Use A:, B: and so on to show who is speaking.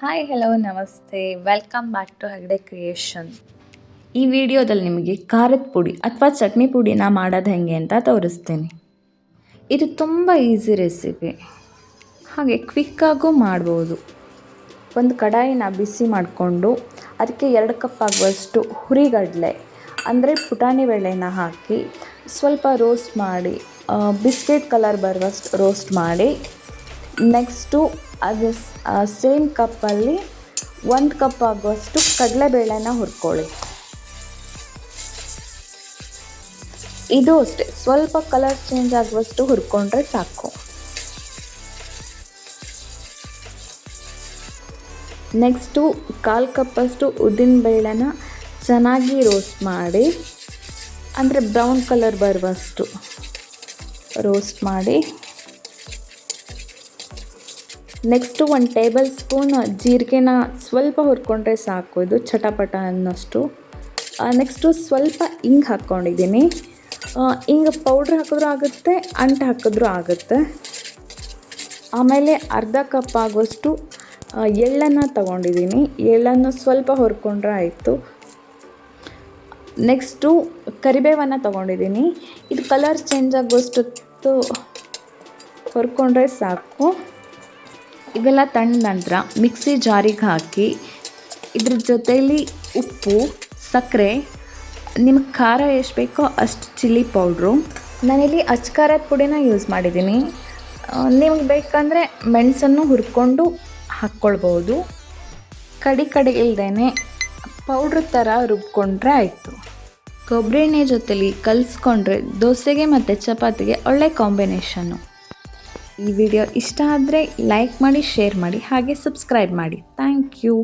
A: Hi hello namaste. Welcome back to Hegde creation ಈ ವಿಡಿಯೋದಲ್ಲಿ ನಿಮಗೆ ಖಾರದ ಪುಡಿ ಅಥವಾ ಚಟ್ನಿ ಪುಡಿನ ಮಾಡೋದು ಹೇಗೆ ಅಂತ ತೋರಿಸ್ತೀನಿ. ಇದು ತುಂಬ ಈಸಿ ರೆಸಿಪಿ ಹಾಗೆ ಕ್ವಿಕ್ಕಾಗೂ ಮಾಡ್ಬೋದು. ಒಂದು ಕಡಾಯಿನ ಬಿಸಿ ಮಾಡಿಕೊಂಡು ಅದಕ್ಕೆ ಎರಡು ಕಪ್ ಆಗುವಷ್ಟು ಹುರಿಗಡಲೆ, ಅಂದರೆ ಪುಟಾಣಿ ಬೇಳೆನ ಹಾಕಿ ಸ್ವಲ್ಪ ರೋಸ್ಟ್ ಮಾಡಿ ಬಿಸ್ಕೆಟ್ ಕಲರ್ ಬರುವಷ್ಟು ರೋಸ್ಟ್ ಮಾಡಿ ನೆಕ್ಸ್ಟು ಅದು ಸೇಮ್ ಕಪ್ಪಲ್ಲಿ ಒಂದು ಕಪ್ ಆಗುವಷ್ಟು ಕಡಲೆಬೇಳೆನ ಹುರ್ಕೊಳ್ಳಿ. ಇದು ಅಷ್ಟೇ. ಸ್ವಲ್ಪ ಕಲರ್ ಚೇಂಜ್ ಆಗುವಷ್ಟು ಹುರ್ಕೊಂಡ್ರೆ ಸಾಕು. ನೆಕ್ಸ್ಟು ಕಾಲು ಕಪ್ಪಷ್ಟು ಉದ್ದಿನ ಬೇಳೆನ ಚೆನ್ನಾಗಿ ರೋಸ್ಟ್ ಮಾಡಿ, ಅಂದರೆ ಬ್ರೌನ್ ಕಲರ್ ಬರುವಷ್ಟು ರೋಸ್ಟ್ ಮಾಡಿ. ನೆಕ್ಸ್ಟು ಒಂದು ಟೇಬಲ್ ಸ್ಪೂನ್ ಜೀರಿಗೆನ ಸ್ವಲ್ಪ ಹುರ್ಕೊಂಡ್ರೆ ಸಾಕು. ಇದು ಚಟಪಟ ಅನ್ನೋಷ್ಟು. ನೆಕ್ಸ್ಟು ಸ್ವಲ್ಪ ಇಂಗು ಹಾಕ್ಕೊಂಡಿದ್ದೀನಿ. ಹಿಂಗೆ ಪೌಡ್ರ್ ಹಾಕಿದ್ರು ಆಗುತ್ತೆ, ಅಂಟು ಹಾಕಿದ್ರು ಆಗುತ್ತೆ. ಆಮೇಲೆ ಅರ್ಧ ಕಪ್ ಆಗುವಷ್ಟು ಎಳ್ಳನ್ನು ತಗೊಂಡಿದ್ದೀನಿ. ಎಳ್ಳನ್ನು ಸ್ವಲ್ಪ ಹುರ್ಕೊಂಡ್ರೆ ಆಯಿತು. ನೆಕ್ಸ್ಟು ಕರಿಬೇವನ್ನು ತೊಗೊಂಡಿದ್ದೀನಿ. ಇದು ಕಲರ್ ಚೇಂಜ್ ಆಗುವಷ್ಟು ಹೊರ್ಕೊಂಡ್ರೆ ಸಾಕು. ಇವೆಲ್ಲ ತಣ್ಣ ನಂತರ ಮಿಕ್ಸಿ ಜಾರಿಗೆ ಹಾಕಿ ಇದ್ರ ಜೊತೆಯಲ್ಲಿ ಉಪ್ಪು, ಸಕ್ಕರೆ, ನಿಮ್ಗೆ ಖಾರ ಎಷ್ಟು ಬೇಕೋ ಅಷ್ಟು ಚಿಲ್ಲಿ ಪೌಡ್ರು. ನಾನಿಲ್ಲಿ ಅಚ್ಚು ಖಾರದ ಪುಡಿನ ಯೂಸ್ ಮಾಡಿದ್ದೀನಿ. ನಿಮ್ಗೆ ಬೇಕಂದರೆ ಮೆಣಸನ್ನು ಹುರ್ಕೊಂಡು ಹಾಕ್ಕೊಳ್ಬೋದು ಕಡಿ ಕಡಿ ಇಲ್ಲದೇ ಪೌಡ್ರ್ ಥರ ರುಬ್ಕೊಂಡ್ರೆ ಆಯಿತು. ಕೊಬ್ಬರಿ ಎಣ್ಣೆ ಜೊತೆಲಿ ಕಲಿಸ್ಕೊಂಡ್ರೆ ದೋಸೆಗೆ ಮತ್ತು ಚಪಾತಿಗೆ ಒಳ್ಳೆ ಕಾಂಬಿನೇಷನ್ನು. ಈ ವಿಡಿಯೋ ಇಷ್ಟ ಆದರೆ ಲೈಕ್ ಮಾಡಿ ಶೇರ್ ಮಾಡಿ ಹಾಗೆ ಸಬ್ಸ್ಕ್ರೈಬ್ ಮಾಡಿ. Thank you